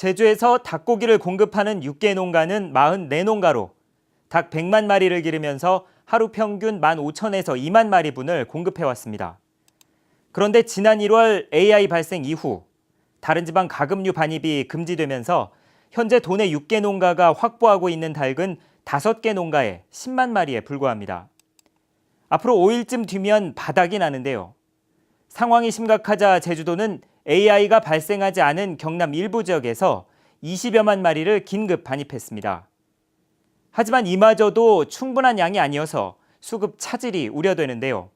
제주에서 닭고기를 공급하는 육계 농가는 44농가로 닭 100만 마리를 기르면서 하루 평균 15,000에서 2만 마리분을 공급해 왔습니다. 그런데 지난 1월 AI 발생 이후 다른 지방 가금류 반입이 금지되면서 현재 도내 6개 농가가 확보하고 있는 닭은 5개 농가에 10만 마리에 불과합니다. 앞으로 5일쯤 뒤면 바닥이 나는데요. 상황이 심각하자 제주도는 AI가 발생하지 않은 경남 일부 지역에서 20여만 마리를 긴급 반입했습니다. 하지만 이마저도 충분한 양이 아니어서 수급 차질이 우려되는데요.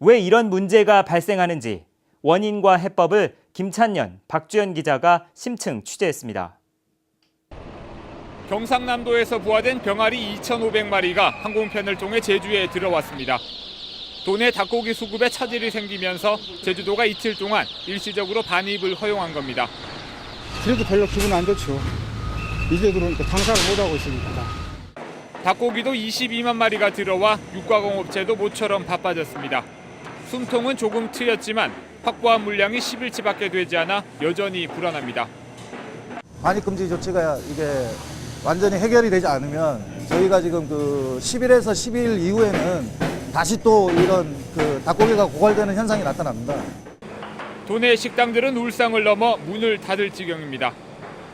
왜 이런 문제가 발생하는지 원인과 해법을 김찬년, 박주연 기자가 심층 취재했습니다. 경상남도에서 부화된 병아리 2,500마리가 항공편을 통해 제주에 들어왔습니다. 도내 닭고기 수급에 차질이 생기면서 제주도가 이틀 동안 일시적으로 반입을 허용한 겁니다. 그래도 별로 기분 안 좋죠. 이제 들어오니까 장사를 못하고 있으니까. 닭고기도 22만 마리가 들어와 육가공업체도 모처럼 바빠졌습니다. 숨통은 조금 트였지만 확보한 물량이 10일치밖에 되지 않아 여전히 불안합니다. 반입 금지 조치가 이게 완전히 해결이 되지 않으면 저희가 지금 그 10일에서 12일 이후에는 다시 또 이런 그 닭고기가 고갈되는 현상이 나타납니다. 도내 식당들은 울상을 넘어 문을 닫을 지경입니다.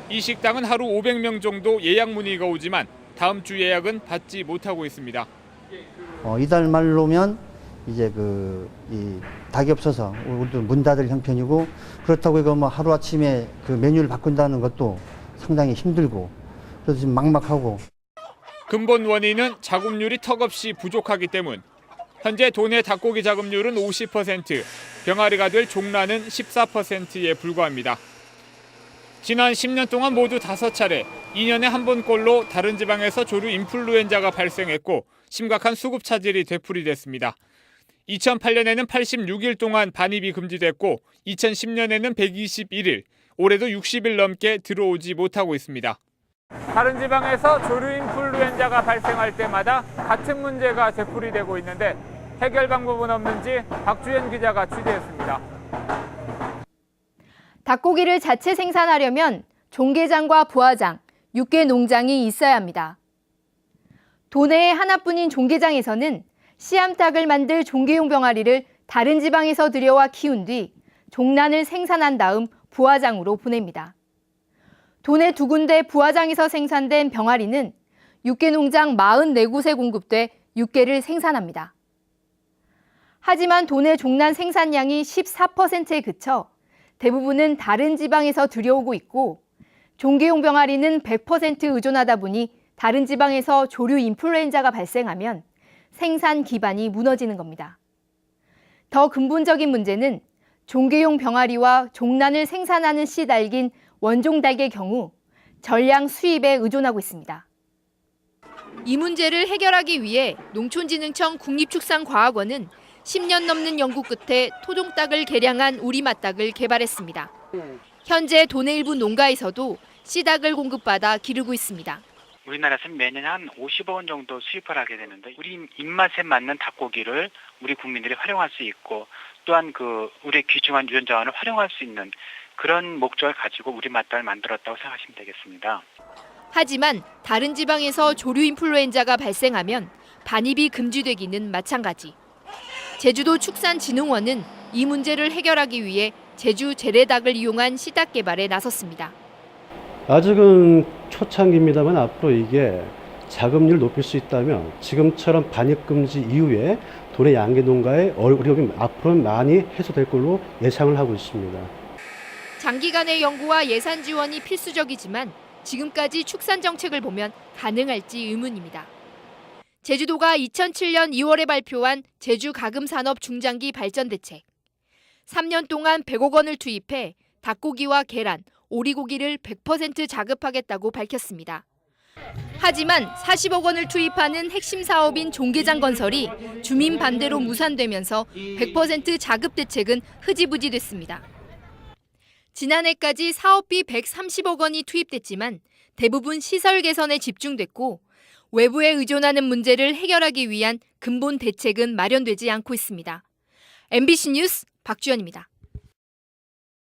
이 식당은 하루 500명 정도 예약 문의가 오지만 다음 주 예약은 받지 못하고 있습니다. 어, 이달 말로면 이제 그 이 닭이 없어서 우리도 문 닫을 형편이고 그렇다고 이거 뭐 하루 아침에 그 메뉴를 바꾼다는 것도 상당히 힘들고 그래서 지금 막막하고 근본 원인은 자급률이 턱없이 부족하기 때문. 현재 도내 닭고기 자급률은 50%, 병아리가 될 종란은 14%에 불과합니다. 지난 10년 동안 모두 5차례 2년에 한 번꼴로 다른 지방에서 조류 인플루엔자가 발생했고 심각한 수급 차질이 되풀이됐습니다. 2008년에는 86일 동안 반입이 금지됐고 2010년에는 121일, 올해도 60일 넘게 들어오지 못하고 있습니다. 다른 지방에서 조류 인플루엔자가 발생할 때마다 같은 문제가 되풀이되고 있는데 해결 방법은 없는지 박주현 기자가 취재했습니다. 닭고기를 자체 생산하려면 종개장과 부화장, 육개 농장이 있어야 합니다. 도내에 하나뿐인 종개장에서는 씨암탉을 만들 종개용 병아리를 다른 지방에서 들여와 키운 뒤 종란을 생산한 다음 부화장으로 보냅니다. 도내 두 군데 부화장에서 생산된 병아리는 육개 농장 44곳에 공급돼 육개를 생산합니다. 하지만 도내 종란 생산량이 14%에 그쳐 대부분은 다른 지방에서 들여오고 있고 종개용 병아리는 100% 의존하다 보니 다른 지방에서 조류 인플루엔자가 발생하면 생산 기반이 무너지는 겁니다. 더 근본적인 문제는 종개용 병아리와 종란을 생산하는 씨달긴 원종 닭의 경우 전량 수입에 의존하고 있습니다. 이 문제를 해결하기 위해 농촌진흥청 국립축산과학원은 10년 넘는 연구 끝에 토종닭을 개량한 우리맛닭을 개발했습니다. 현재 도내 일부 농가에서도 씨닭을 공급받아 기르고 있습니다. 우리나라에서는 매년 한 50억 원 정도 수입을 하게 되는데 우리 입맛에 맞는 닭고기를 우리 국민들이 활용할 수 있고 또한 그 우리의 귀중한 유전 자원을 활용할 수 있는 그런 목적을 가지고 우리 맛닭을 만들었다고 생각하시면 되겠습니다. 하지만 다른 지방에서 조류 인플루엔자가 발생하면 반입이 금지되기는 마찬가지. 제주도 축산진흥원은 이 문제를 해결하기 위해 제주 재래닭을 이용한 씨닭 개발에 나섰습니다. 아직은 초창기입니다만 앞으로 이게 자급률을 높일 수 있다면 지금처럼 반입 금지 이후에 도내 양계 농가의 어려움이 앞으로는 많이 해소될 걸로 예상을 하고 있습니다. 장기간의 연구와 예산 지원이 필수적이지만 지금까지 축산 정책을 보면 가능할지 의문입니다. 제주도가 2007년 2월에 발표한 제주 가금 산업 중장기 발전 대책. 3년 동안 100억 원을 투입해 닭고기와 계란, 오리고기를 100% 자급하겠다고 밝혔습니다. 하지만 40억 원을 투입하는 핵심 사업인 종개장 건설이 주민 반대로 무산되면서 100% 자급 대책은 흐지부지 됐습니다. 지난해까지 사업비 130억 원이 투입됐지만 대부분 시설 개선에 집중됐고 외부에 의존하는 문제를 해결하기 위한 근본 대책은 마련되지 않고 있습니다. MBC 뉴스 박주연입니다.